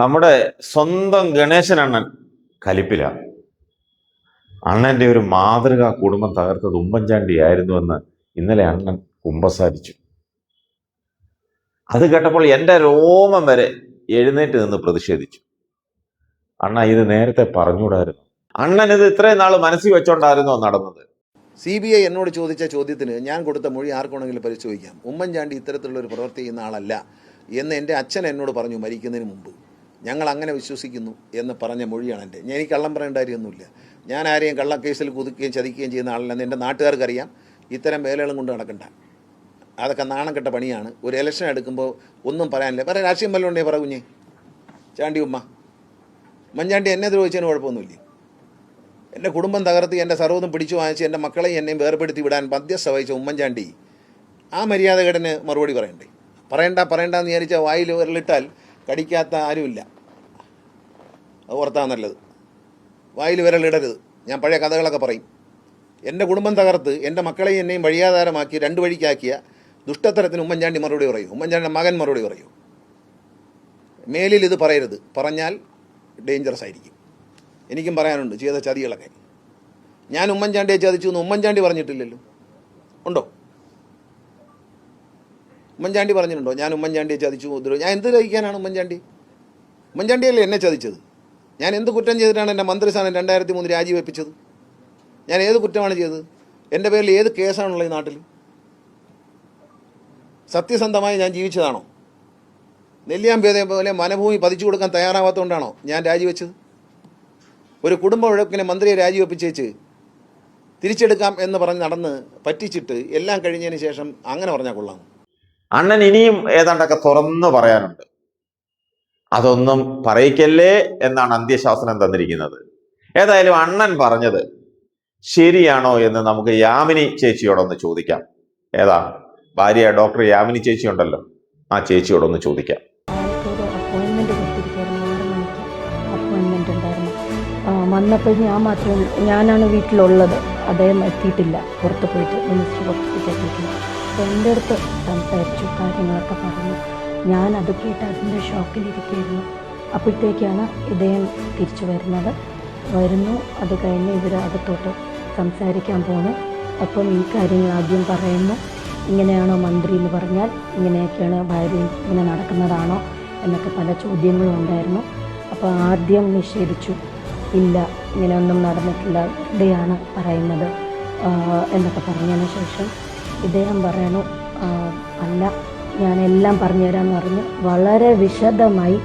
നമ്മുടെ സ്വന്തം ഗണേശൻ അണ്ണൻ കലിപ്പില. അണ്ണന്റെ ഒരു മാതൃകാ കുടുംബം തകർത്തത് ഉമ്മൻചാണ്ടി ആയിരുന്നുവെന്ന് ഇന്നലെ അണ്ണൻ കുമ്പസാരിച്ചു. അത് കേട്ടപ്പോൾ എന്റെ രോമം വരെ എഴുന്നേറ്റ് നിന്ന് പ്രതിഷേധിച്ചു. അണ്ണ ഇത് നേരത്തെ പറഞ്ഞുകൂടായിരുന്നു. അണ്ണൻ ഇത് ഇത്രയും നാൾ മനസ്സിൽ വെച്ചോണ്ടായിരുന്നോ നടന്നത്? സി ബി ഐ എന്നോട് ചോദിച്ച ചോദ്യത്തിന് ഞാൻ കൊടുത്ത മൊഴി ആർക്കാണെങ്കിലും പരിശോധിക്കാം. ഉമ്മൻചാണ്ടി ഇത്തരത്തിലുള്ള ഒരു പ്രവൃത്തി ചെയ്യുന്ന ആളല്ല എന്ന് എന്റെ അച്ഛൻ എന്നോട് പറഞ്ഞു മരിക്കുന്നതിന് മുമ്പ്. ഞങ്ങൾ അങ്ങനെ വിശ്വസിക്കുന്നു എന്ന് പറഞ്ഞ മൊഴിയാണ് എന്റെ. ഞാൻ ഈ കള്ളം പറയേണ്ട കാര്യമൊന്നുമില്ല. ഞാൻ ആരെയും കള്ളക്കേസിൽ കുതുക്കുകയും ചതിക്കുകയും ചെയ്യുന്ന ആളല്ലെന്ന് എന്റെ നാട്ടുകാർക്കറിയാം. ഇത്തരം വേലകളും കൊണ്ട് നടക്കണ്ട. അതൊക്കെ നാണം കെട്ട പണിയാണ്. ഒരു ഇലക്ഷൻ എടുക്കുമ്പോൾ ഒന്നും പറയാനില്ല. വേറെ രാഷ്ട്രീയം വല്ലതും ഉണ്ടേ പറ കുഞ്ഞേ. ചാണ്ടി ഉമ്മ. മഞ്ഞാണ്ടി എന്നെ ദ്രോഹിച്ചതിന് കുഴപ്പമൊന്നുമില്ല? എന്റെ കുടുംബം തകർത്ത് എന്റെ സർവതും പിടിച്ചു വാങ്ങിച്ച് എന്റെ മക്കളെയും എന്നെയും വേർപെടുത്തി വിടാൻ മധ്യസ്ഥ വഹിച്ച ഉമ്മൻചാണ്ടി ആ മര്യാദകേടന് മറുപടി പറയണ്ടേ? പറയണ്ട പറയണ്ടെന്ന് വിചാരിച്ച വായിൽ വിരലിട്ടാൽ കടിക്കാത്ത ആരുമില്ല. അത് ഓർത്താ നല്ലത്. വായിൽ വിരലിടരുത് ഞാൻ പഴയ കഥകളൊക്കെ പറയും. എന്റെ കുടുംബം തകർത്ത് എന്റെ മക്കളെയും എന്നെയും വഴിയാധാരമാക്കി രണ്ട് വഴിക്കാക്കിയ ദുഷ്ടത്തരത്തിന് ഉമ്മൻചാണ്ടി മറുപടി പറയൂ. ഉമ്മൻചാണ്ടി മകൻ മറുപടി പറയൂ. മേലിൽ ഇത് പറയരുത്. പറഞ്ഞാൽ ഡേഞ്ചറസ് ആയിരിക്കും. എനിക്കും പറയാനുണ്ട് ചെയ്ത ചതികളൊക്കെ. ഞാൻ ഉമ്മൻചാണ്ടിയെ ചതിച്ചു എന്ന് ഉമ്മൻചാണ്ടി പറഞ്ഞിട്ടില്ലല്ലോ. ഉണ്ടോ? ഉമ്മൻചാണ്ടി പറഞ്ഞിട്ടുണ്ടോ? ഞാൻ ഉമ്മൻചാണ്ടിയെ ചതിച്ചു ഉദ്രവ ഞാൻ എന്ത് കഴിക്കാനാണ് ഉമ്മൻചാണ്ടി? ഉമ്മൻചാണ്ടിയല്ലേ എന്നെ ചതിച്ചത്? ഞാൻ എന്ത് കുറ്റം ചെയ്തിട്ടാണ് എന്റെ മന്ത്രിസ്ഥാനം രണ്ടായിരത്തി മൂന്ന് രാജിവെപ്പിച്ചത്? ഞാൻ ഏത് കുറ്റമാണ് ചെയ്തത്? എന്റെ പേരിൽ ഏത് കേസാണുള്ളത് ഈ നാട്ടിൽ സത്യസന്ധമായി ഞാൻ ജീവിച്ചതാണോ? നെല്ലിയാമ്പേതയെ പോലെ മനഭൂമി പതിച്ചു കൊടുക്കാൻ തയ്യാറാവാത്തതുകൊണ്ടാണോ ഞാൻ രാജിവെച്ചത്? ഒരു കുടുംബ വഴക്കിനെ മന്ത്രിയെ രാജിവെപ്പിച്ചേച്ച് തിരിച്ചെടുക്കാം എന്ന് പറഞ്ഞ് നടന്ന് പറ്റിച്ചിട്ട് എല്ലാം കഴിഞ്ഞതിന് ശേഷം അങ്ങനെ പറഞ്ഞാൽ കൊള്ളാം. അണ്ണൻ ഇനിയും ഏതാണ്ടൊക്കെ തുറന്നു പറയാനുണ്ട്. അതൊന്നും പറയിക്കല്ലേ എന്നാണ് അന്ത്യശാസനം തന്നിരിക്കുന്നത്. ഏതായാലും അണ്ണൻ പറഞ്ഞത് ശരിയാണോ എന്ന് നമുക്ക് യാമിനി ചേച്ചിയോടൊന്ന് ചോദിക്കാം. ഏതാ? ഭാര്യ ഡോക്ടർ യാമിനി ചേച്ചി ഉണ്ടല്ലോ ആ ചേച്ചിയോടൊന്ന് ചോദിക്കാം. വന്നപ്പോൾ ഞാൻ മാത്രം ഞാനാണ് വീട്ടിലുള്ളത്. അദ്ദേഹം എത്തിയിട്ടില്ല. പുറത്ത് പോയിട്ട് മിനിസ്റ്റർ പോയിട്ട് എത്തിയിട്ടില്ല. എന്റെ അടുത്ത് സംസാരിച്ചു കാര്യങ്ങളൊക്കെ പറഞ്ഞു. ഞാൻ അത് കേട്ട് അതിന്റെ ഷോക്കിലിരിക്കുകയായിരുന്നു. അപ്പോഴത്തേക്കാണ് ഇദ്ദേഹം തിരിച്ചു വരുന്നത്. വരുന്നു അത് കഴിഞ്ഞ് ഇവർ അകത്തോട്ട് സംസാരിക്കാൻ പോണു. അപ്പം ഈ കാര്യങ്ങൾ ആദ്യം പറയുന്നു. ഇങ്ങനെയാണോ മന്ത്രി എന്ന് പറഞ്ഞാൽ ഇങ്ങനെയൊക്കെയാണ് ഭാര്യ ഇങ്ങനെ നടക്കുന്നതാണോ എന്നൊക്കെ പല ചോദ്യങ്ങളും ഉണ്ടായിരുന്നു. അപ്പോൾ ആദ്യം നിഷേധിച്ചു. ഇല്ല ഇങ്ങനെയൊന്നും നടന്നിട്ടില്ല ഇവിടെയാണ് പറയുന്നത് എന്നൊക്കെ പറഞ്ഞതിന് ശേഷം ഇദ്ദേഹം പറയണു അല്ല ഞാൻ എല്ലാം പറഞ്ഞുതരാമെന്ന് പറഞ്ഞ്. വളരെ വിശദമായി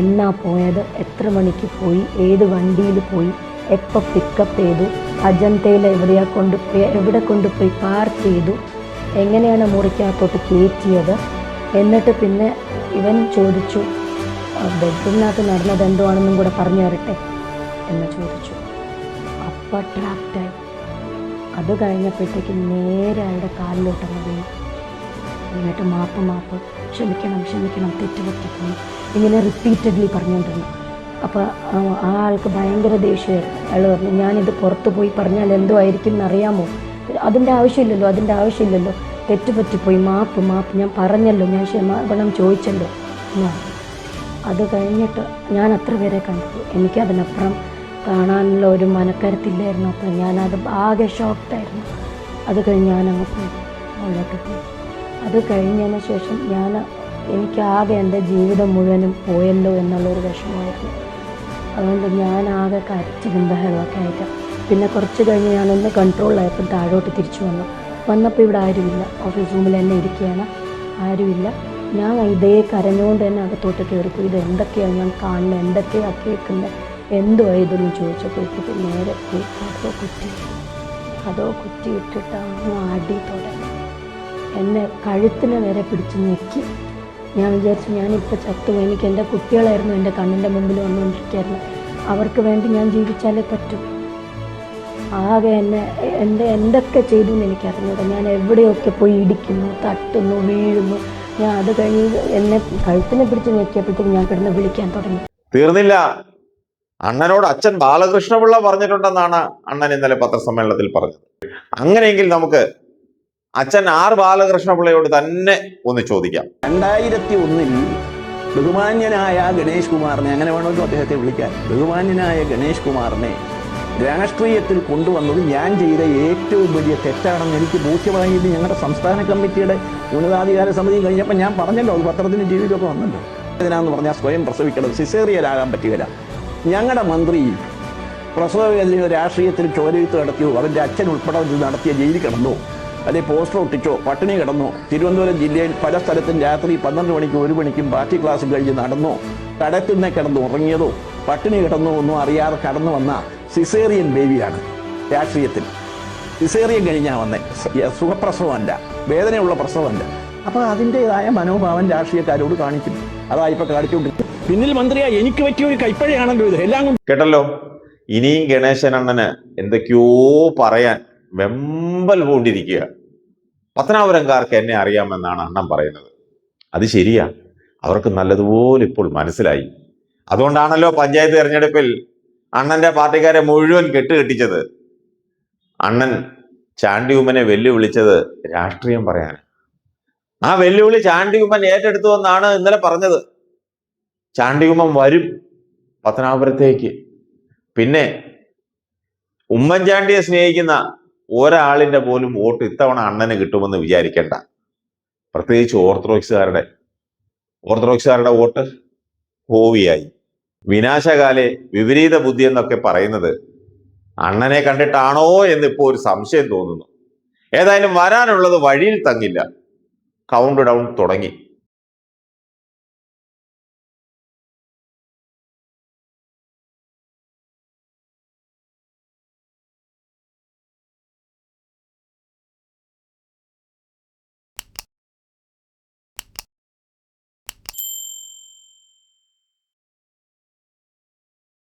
എന്നാ പോയത് എത്ര മണിക്ക് പോയി ഏത് വണ്ടിയിൽ പോയി എപ്പോൾ പിക്കപ്പ് ചെയ്തു അജന്തയിൽ എവിടെയാ കൊണ്ടുപോയി എവിടെ കൊണ്ടുപോയി പാർക്ക് ചെയ്തു എങ്ങനെയാണ് മുറിക്കകത്തോട്ട് കയറ്റിയത്? എന്നിട്ട് പിന്നെ ഇവൻ ചോദിച്ചു ബെഡ്റൂമിനകത്ത് നടന്നത് എന്തോ ആണെന്നും കൂടെ പറഞ്ഞു തരട്ടെ? എന്ന് ചോദിച്ചു. അപ്പം ട്രാപ്റ്റായി അത് കഴിഞ്ഞപ്പോഴത്തേക്ക് നേരെ അയാളുടെ കാലിലോട്ടങ്ങ് വീണു. എന്നിട്ട് മാപ്പ് മാപ്പ് ക്ഷമിക്കണം ക്ഷമിക്കണം തെറ്റ് പറ്റിപ്പോയി ഇങ്ങനെ റിപ്പീറ്റഡ്ലി പറഞ്ഞുകൊണ്ടിരുന്നു. അപ്പോൾ ആ ആൾക്ക് ഭയങ്കര ദേഷ്യമായിരുന്നു. അയാൾ പറഞ്ഞു ഞാനിത് പുറത്ത് പോയി പറഞ്ഞാൽ എന്തോ ആയിരിക്കും എന്നറിയാമോ അതിന്റെ ആവശ്യമില്ലല്ലോ അതിന്റെ ആവശ്യമില്ലല്ലോ. തെറ്റ് പറ്റിപ്പോയി മാപ്പ് മാപ്പ് ഞാൻ പറഞ്ഞല്ലോ ഞാൻ ക്ഷമാപണം ചോദിച്ചല്ലോ എന്ന് പറഞ്ഞു. അത് കഴിഞ്ഞിട്ട് ഞാൻ അത്ര പേരെ കണ്ടു. എനിക്കതിനപ്പുറം കാണാനുള്ള ഒരു മനക്കരുത്തില്ലായിരുന്നു. അപ്പോൾ ഞാനത് ആകെ ഷോക്ക്ഡായിരുന്നു അത് കഴിഞ്ഞ് ഞാനങ്ങ് പോയി. മുകളിലോട്ട് പോയി. അത് കഴിഞ്ഞതിന് ശേഷം ഞാൻ എനിക്കാകെ എന്റെ ജീവിതം മുഴുവനും പോയല്ലോ എന്നുള്ളൊരു വിഷമമായിരുന്നു. അതുകൊണ്ട് ഞാൻ ആകെ കരച്ചിലും ബഹളമൊക്കെ ആയിട്ട് പിന്നെ കുറച്ച് കഴിഞ്ഞ് ഞാനൊന്ന് കൺട്രോളായപ്പോൾ താഴോട്ട് തിരിച്ചു വന്നു. വന്നപ്പോൾ ഇവിടെ ആരുമില്ല. ഓഫീസ് റൂമിൽ തന്നെ ഇരിക്കുകയാണ്. ആരുമില്ല. ഞാൻ ഇതേ കരഞ്ഞുകൊണ്ട് തന്നെ അകത്തോട്ട് കയറിപ്പോയി. ഇത് എന്തൊക്കെയാണ് ഞാൻ കാണുന്നത് എന്തൊക്കെയാണ് കേൾക്കുന്നത് എന്തുവാ ഇതെന്ന് ചോദിച്ചപ്പോഴത്തേക്ക് നേരെ പോയി അതോ കുറ്റി. അതോ അങ്ങ് അടി തുടങ്ങി എന്നെ കഴുത്തിനെ വരെ പിടിച്ച് ഞെക്കി. ഞാൻ വിചാരിച്ചു ഞാനിപ്പോൾ ചത്തു. എനിക്ക് എന്റെ കുട്ടികളായിരുന്നു എന്റെ കണ്ണിന്റെ മുമ്പിൽ വന്നുകൊണ്ടിരിക്കുകയായിരുന്നു അവർക്ക് വേണ്ടി ഞാൻ ജീവിച്ചാലേ പറ്റൂ. ആകെ എന്നെ എന്റെ എന്തൊക്കെ ചെയ്തു എന്ന് എനിക്കറിഞ്ഞൂടാ. ഞാൻ എവിടെയൊക്കെ പോയി ഇടിക്കുന്നു തട്ടുന്നു വീഴുന്നു. ഞാൻ അത് കഴിഞ്ഞ് എന്നെ കഴുത്തിനെ പിടിച്ച് ഞെക്കിയപ്പോഴത്തേക്ക് ഞാൻ കിടന്ന് വിളിക്കാൻ തുടങ്ങി. തീർന്നില്ല. അണ്ണനോട് അച്ഛൻ ബാലകൃഷ്ണപിള്ള പറഞ്ഞിട്ടുണ്ടെന്നാണ് അണ്ണൻ ഇന്നലെ പത്രസമ്മേളനത്തിൽ പറഞ്ഞത്. അങ്ങനെയെങ്കിൽ നമുക്ക് അച്ഛൻ ആർ ബാലകൃഷ്ണപിള്ളയോട് തന്നെ ഒന്ന് ചോദിക്കാം. രണ്ടായിരത്തി ഒന്നിൽ ബഹുമാന്യനായ ഗണേഷ് കുമാറിനെ അങ്ങനെ വേണമെങ്കിൽ അദ്ദേഹത്തെ വിളിക്കാൻ ബഹുമാന്യനായ ഗണേഷ് കുമാറിനെ രാഷ്ട്രീയത്തിൽ കൊണ്ടുവന്നത് ഞാൻ ചെയ്ത ഏറ്റവും വലിയ തെറ്റാണെന്ന് എനിക്ക് ബോധ്യമായി ഞങ്ങളുടെ സംസ്ഥാന കമ്മിറ്റിയുടെ ഉന്നതാധികാര സമിതി കഴിഞ്ഞപ്പോൾ ഞാൻ പറഞ്ഞല്ലോ അത് പത്രത്തിന് ടി വിയിലൊക്കെ വന്നല്ലോ. ഇതിനാന്ന് പറഞ്ഞാൽ സ്വയം പ്രസവിക്കണം സിസേറിയലാകാൻ പറ്റുകയില്ല. ഞങ്ങളുടെ മന്ത്രി പ്രസവവേദനയോ രാഷ്ട്രീയത്തിൽ ചോരയുത്ത് നടത്തിയോ അവന്റെ അച്ഛൻ ഉൾപ്പെടെ നടത്തിയ ജയിലിൽ കിടന്നോ അല്ലെങ്കിൽ പോസ്റ്റർ ഒട്ടിച്ചോ പട്ടിണി കിടന്നോ തിരുവനന്തപുരം ജില്ലയിൽ പല സ്ഥലത്തും രാത്രി പന്ത്രണ്ട് മണിക്കും ഒരു മണിക്കും പാർട്ടി ക്ലാസ് കഴിഞ്ഞ് നടന്നോ കടത്തിന്നെ കിടന്നു ഉറങ്ങിയതോ പട്ടിണി കിടന്നോ ഒന്നും അറിയാതെ കടന്നു വന്ന സിസേറിയൻ ബേബിയാണ് രാഷ്ട്രീയത്തിൽ. സിസേറിയൻ കഴിഞ്ഞാൽ വന്നേ. സുഖപ്രസവമല്ല. വേദനയുള്ള പ്രസവമല്ല. അപ്പോൾ അതിന്റെതായ മനോഭാവം രാഷ്ട്രീയക്കാരോട് കാണിക്കും അതാ ഇപ്പൊ കാണിച്ചുകൊണ്ടിരിക്കും പിന്നിൽ മന്ത്രിയാ എനിക്ക് പറ്റിയ ഒരു കൈപ്പഴയാണല്ലോ ഇത് എല്ലാം കൊണ്ട് കേട്ടല്ലോ? ഇനിയും ഗണേശൻ അണ്ണന് എന്തൊക്കെയോ പറയാൻ വെമ്പൽ പൂണ്ടിരിക്കുക. പത്തനാപുരംകാർക്ക് എന്നെ അറിയാമെന്നാണ് അണ്ണൻ പറയുന്നത്. അത് ശരിയാ. അവർക്ക് നല്ലതുപോലെ ഇപ്പോൾ മനസ്സിലായി. അതുകൊണ്ടാണല്ലോ പഞ്ചായത്ത് തെരഞ്ഞെടുപ്പിൽ അണ്ണന്റെ പാർട്ടിക്കാരെ മുഴുവൻ കെട്ടുകെട്ടിച്ചത് അണ്ണൻ ചാണ്ടിയുമ്മനെ വെല്ലുവിളിച്ചത് രാഷ്ട്രീയം പറയാൻ ആ വെല്ലുവിളി ചാണ്ടികുമ്മൻ ഏറ്റെടുത്തു എന്നാണ് ഇന്നലെ പറഞ്ഞത്. ചാണ്ടികുമ്മൻ വരും പത്തനാപുരത്തേക്ക്. പിന്നെ ഉമ്മൻചാണ്ടിയെ സ്നേഹിക്കുന്ന ഒരാളിന്റെ പോലും വോട്ട് ഇത്തവണ അണ്ണന് കിട്ടുമെന്ന് വിചാരിക്കേണ്ട. പ്രത്യേകിച്ച് ഓർത്തഡോക്സുകാരുടെ ഓർത്തഡോക്സുകാരുടെ വോട്ട് ഹോവിയായി വിനാശകാലെ വിപരീത ബുദ്ധി എന്നൊക്കെ പറയുന്നത് അണ്ണനെ കണ്ടിട്ടാണോ എന്നിപ്പോൾ ഒരു സംശയം തോന്നുന്നു. ഏതായാലും വരാനുള്ളത് വഴിയിൽ തങ്ങില്ല. കൗണ്ട് ഡൗൺ തുടങ്ങി.